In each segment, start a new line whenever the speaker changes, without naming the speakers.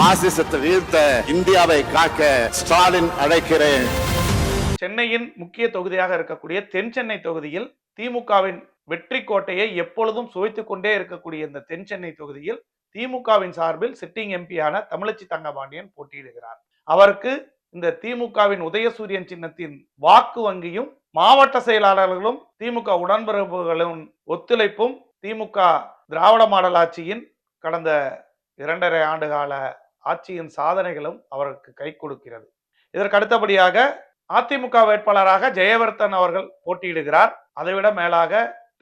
பாசிசத்தை வீழ்த்த இந்தியாவை காக்க ஸ்டாலின் அழைக்கிறேன்.
சென்னையின் முக்கிய தொகுதியாக இருக்கக்கூடிய தென் சென்னை தொகுதியில் திமுகவின் வெற்றி கோட்டையை எப்பொழுதும் சுவைத்து கொண்டே இருக்கக்கூடிய இந்த தென் சென்னை தொகுதியில் திமுகவின் சார்பில் சிட்டிங் எம்பியான தமிழச்சி தங்கபாண்டியன் போட்டியிடுகிறார். அவருக்கு இந்த திமுகவின் உதயசூரியன் சின்னத்தின் வாக்கு வங்கியும் மாவட்ட செயலாளர்களும் திமுக உடன்பிறப்புகளும் ஒத்துழைப்பும் திமுக திராவிட மாடல் ஆட்சியின் கடந்த இரண்டரை ஆண்டு கால ஆட்சியின் சாதனைகளும் அவருக்கு கை கொடுக்கிறது. இதற்கு அடுத்தபடியாக அதிமுக வேட்பாளராக ஜெயவர்தன் அவர்கள் போட்டியிடுகிறார். அதைவிட மேலாக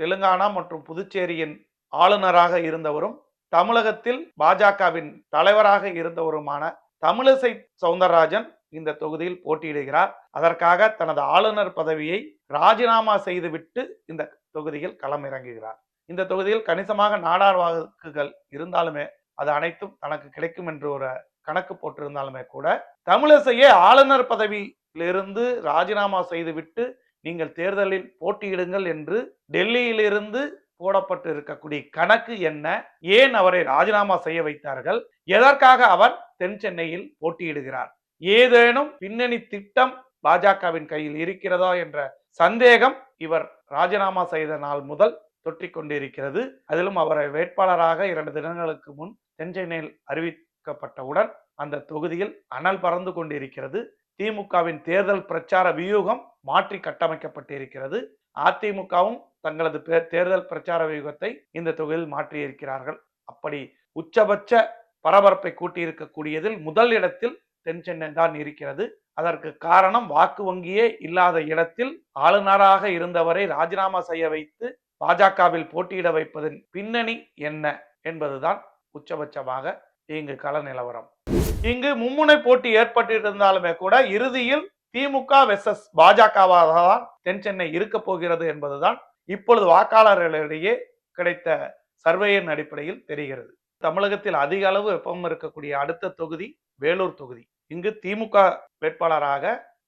தெலுங்கானா மற்றும் புதுச்சேரியின் ஆளுநராக இருந்தவரும் தமிழகத்தில் பாஜகவின் தலைவராக இருந்தவருமான தமிழிசை சவுந்தரராஜன் இந்த தொகுதியில் போட்டியிடுகிறார். அதற்காக தனது ஆளுநர் பதவியை ராஜினாமா செய்துவிட்டு இந்த தொகுதியில் களமிறங்குகிறார். இந்த தொகுதியில் கணிசமாக நாடார் வாக்குகள் இருந்தாலுமே அது அனைத்தும் தனக்கு கிடைக்கும் என்று ஒரு கணக்கு போட்டிருந்தாலுமே கூட தமிழிசையே ஆளுநர் பதவியிலிருந்து ராஜினாமா செய்துவிட்டு நீங்கள் தேர்தலில் போட்டியிடுங்கள் என்று டெல்லியிலிருந்து போடப்பட்டு இருக்கக்கூடிய கணக்கு என்ன? ஏன் அவரை ராஜினாமா செய்ய வைத்தார்கள்? எதற்காக அவர் தென் சென்னையில் போட்டியிடுகிறார்? ஏதேனும் பின்னணி திட்டம் பாஜகவின் கையில் இருக்கிறதா என்ற சந்தேகம் இவர் ராஜினாமா செய்த நாள் முதல் தொற்றிக் கொண்டிருக்கிறது அதிலும் அவரை வேட்பாளராக இரண்டு தினங்களுக்கு முன் தென்சென்னையில் அறிவிக்கப்பட்டவுடன் அந்த தொகுதியில் அனல் பறந்து கொண்டிருக்கிறது. திமுகவின் தேர்தல் பிரச்சார வியூகம் மாற்றி கட்டமைக்கப்பட்டிருக்கிறது. அதிமுகவும் தங்களது தேர்தல் பிரச்சார வியூகத்தை இந்த தொகுதியில் மாற்றியிருக்கிறார்கள். அப்படி உச்சபட்ச பரபரப்பை கூட்டியிருக்கக்கூடியதில் முதல் இடத்தில் தென் சென்னை தான் இருக்கிறது. அதற்கு காரணம் வாக்கு வங்கியே இல்லாத இடத்தில் ஆளுநராக இருந்தவரை ராஜினாமா செய்ய வைத்து பாஜகவில் போட்டியிட வைப்பதன் பின்னணி என்ன என்பதுதான். உச்சபட்சமாக இங்கு கள நிலவரம். இங்கு மும்முனை போட்டி ஏற்பட்டிருந்தாலுமே கூட இறுதியில் திமுக வெர்சஸ் பாஜகவாக தான் தென் சென்னை இருக்க போகிறது என்பதுதான் இப்பொழுது வாக்காளர்களிடையே கிடைத்த சர்வேயின் அடிப்படையில் தெரிகிறது. தமிழகத்தில் அதிக அளவு வெப்பம் இருக்கக்கூடிய அடுத்த தொகுதி வேலூர் தொகுதி. இங்கு திமுக வேட்பாளராக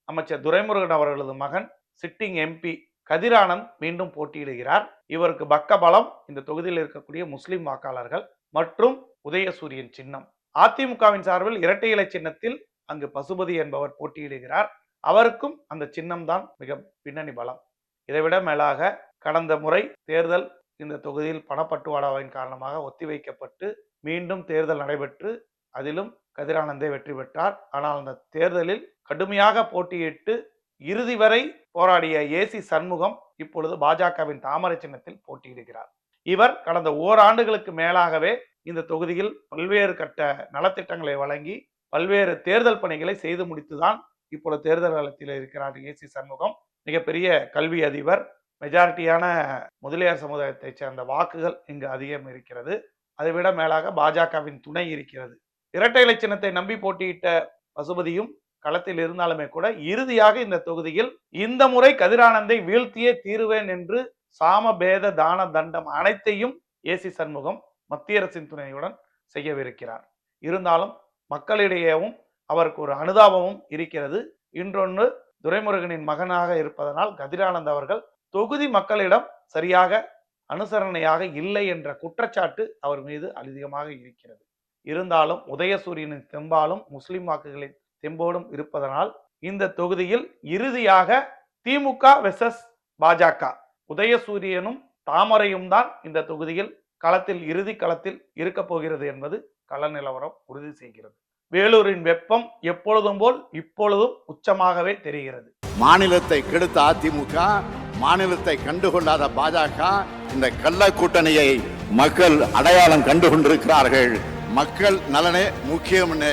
அமைச்சர் துரைமுருகன் அவர்களது மகன் சிட்டிங் எம்பி கதிரானந்த் மீண்டும் போட்டியிடுகிறார். இவருக்கு பக்க பலம் இந்த தொகுதியில் இருக்கக்கூடிய முஸ்லிம் வாக்காளர்கள் மற்றும் உதயசூரியன் சின்னம். அதிமுகவின் சார்பில் இரட்டை இலை சின்னத்தில் அங்கு பசுபதி என்பவர் போட்டியிடுகிறார். அவருக்கும் அந்த சின்னம் தான் மிக பின்னணி பலம். இதைவிட மேலாக கடந்த முறை தேர்தல் இந்த தொகுதியில் பணப்பட்டுவாடாவின் காரணமாக ஒத்திவைக்கப்பட்டு மீண்டும் தேர்தல் நடைபெற்று அதிலும் கதிரானந்தே வெற்றி பெற்றார். ஆனால் அந்த தேர்தலில் கடுமையாக போட்டியிட்டு இறுதி வரை போராடிய ஏசி சண்முகம் இப்பொழுது பாஜகவின் தாமரை சின்னத்தில் போட்டியிடுகிறார். இவர் கடந்த ஓராண்டுகளுக்கு மேலாகவே இந்த தொகுதியில் பல்வேறு கட்ட நலத்திட்டங்களை வழங்கி பல்வேறு தேர்தல் பணிகளை செய்து முடித்துதான் இப்பொழுது தேர்தல் களத்தில் இருக்கிறார் ஏசி சண்முகம். மிகப்பெரிய கல்வி அதிபர் மெஜாரிட்டியான முதலியார் சமுதாயத்தைச் சேர்ந்த வாக்குகள் இங்கு அதிகம் இருக்கிறது. அதைவிட மேலாக பாஜகவின் துணை இருக்கிறது. இரட்டை இலை சின்னத்தை நம்பி போட்டியிட்ட பசுபதியும் களத்தில் இருந்தாலுமே கூட இறுதியாக இந்த தொகுதியில் இந்த முறை கதிரானந்தை வீழ்த்தியே தீருவேன் என்று சாமபேத தான தண்டம் அனைத்தையும் ஏசி சண்முகம் மத்திய அரசின் துணையுடன் செய்யவிருக்கிறார். இருந்தாலும் மக்களிடையேவும் அவருக்கு ஒரு அனுதாபமும் இருக்கிறது. இன்றொன்று துரைமுருகனின் மகனாக இருப்பதனால் கதிரானந்த் அவர்கள் தொகுதி மக்களிடம் சரியாக அனுசரணையாக இல்லை என்ற குற்றச்சாட்டு அவர் மீது அதிகமாக இருக்கிறது. இருந்தாலும் உதயசூரியனின் தெம்பாலும் முஸ்லிம் வாக்குகளின் தெம்போடும் இருப்பதனால் இந்த தொகுதியில் இறுதியாக திமுக வெசஸ் பாஜக. உதயசூரியனும் தாமரையும் தான் இந்த தொகுதியில் களத்தில் இறுதி களத்தில் இருக்க போகிறது என்பது கள நிலவரம் உறுதி செய்கிறது. வேலூரின் வெப்பம் எப்பொழுதும் போல் இப்பொழுதும் உச்சமாகவே தெரிகிறது.
மாநிலத்தை கெடுத்த அதிமுக மாநிலத்தை கண்டுகொள்ளாத பாஜக இந்த கள்ள கூட்டணியை மக்கள் அடையாளம் கண்டு கொண்டிருக்கிறார்கள் மக்கள் நலனே முக்கியம்னு